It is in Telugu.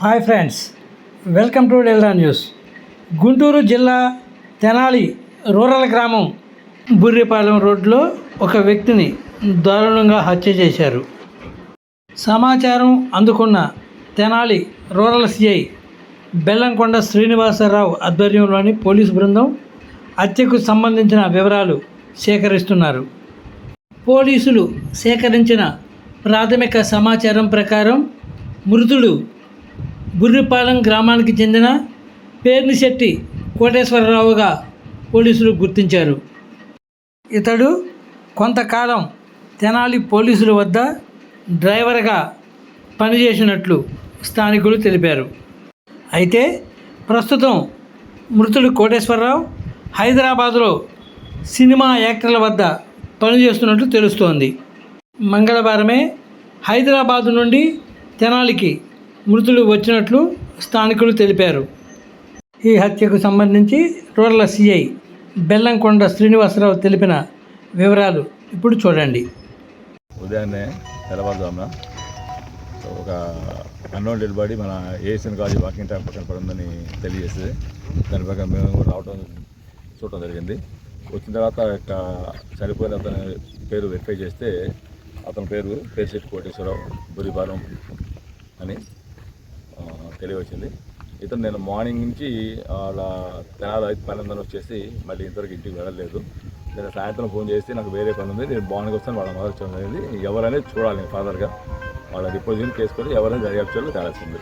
హాయ్ ఫ్రెండ్స్ వెల్కమ్ టు డెల్రా న్యూస్. గుంటూరు జిల్లా తెనాలి రూరల్ గ్రామం బుర్రిపాలెం రోడ్లో ఒక వ్యక్తిని దారుణంగా హత్య చేశారు. సమాచారం అందుకున్న తెనాలి రూరల్ సిఐ బెల్లంకొండ శ్రీనివాసరావు ఆధ్వర్యంలోని పోలీసు బృందం హత్యకు సంబంధించిన వివరాలు సేకరిస్తున్నారు. పోలీసులు సేకరించిన ప్రాథమిక సమాచారం ప్రకారం మృతుడు బుర్రిపాలెం గ్రామానికి చెందిన పేర్నిశెట్టి కోటేశ్వరరావుగా పోలీసులు గుర్తించారు. ఇతడు కొంతకాలం తెనాలి పోలీసుల వద్ద డ్రైవర్గా పనిచేసినట్లు స్థానికులు తెలిపారు. అయితే ప్రస్తుతం మృతుడు కోటేశ్వరరావు హైదరాబాదులో సినిమా యాక్టర్ల వద్ద పనిచేస్తున్నట్లు తెలుస్తోంది. మంగళవారమే హైదరాబాదు నుండి తెనాలికి మృతులు వచ్చినట్లు స్థానికులు తెలిపారు. ఈ హత్యకు సంబంధించి రూరల్ సిఐ బెల్లంకొండ శ్రీనివాసరావు తెలిపిన వివరాలు ఇప్పుడు చూడండి. ఉదయాన్నే తెల్లవారుజామున ఒక అన్నోన్ డెడ్ బాడీ మన ఏఎస్ఎన్ కాలేజ్ వాకింగ్ ట్రాక్ పక్కన పడిందని తెలియజేస్తుంది దాని ప్రకారం మేము కూడా రావడం చూడటం జరిగింది. వచ్చిన తర్వాత యొక్క చనిపోయిన అతని పేరు వెరిఫై చేస్తే అతని పేరు పేరుశెట్టి కోటేశ్వరరావు బురిబాలం అని తెలియవచ్చింది. ఇతను నేను మార్నింగ్ నుంచి వాళ్ళ తెనాలి ఐదు పన్నెండు వచ్చేసి మళ్ళీ ఇంతవరకు ఇంటికి వెళ్ళలేదు. నేను సాయంత్రం ఫోన్ చేసి నాకు వేరే పని ఉంది నేను మార్నింగ్ వస్తాను వాళ్ళ మదర్ వచ్చాను అనేది ఎవరనేది చూడాలి ఫాదర్గా. వాళ్ళ రిపోజిషన్ చేసుకొని ఎవరైనా దర్యాప్తులో తేలాల్సింది.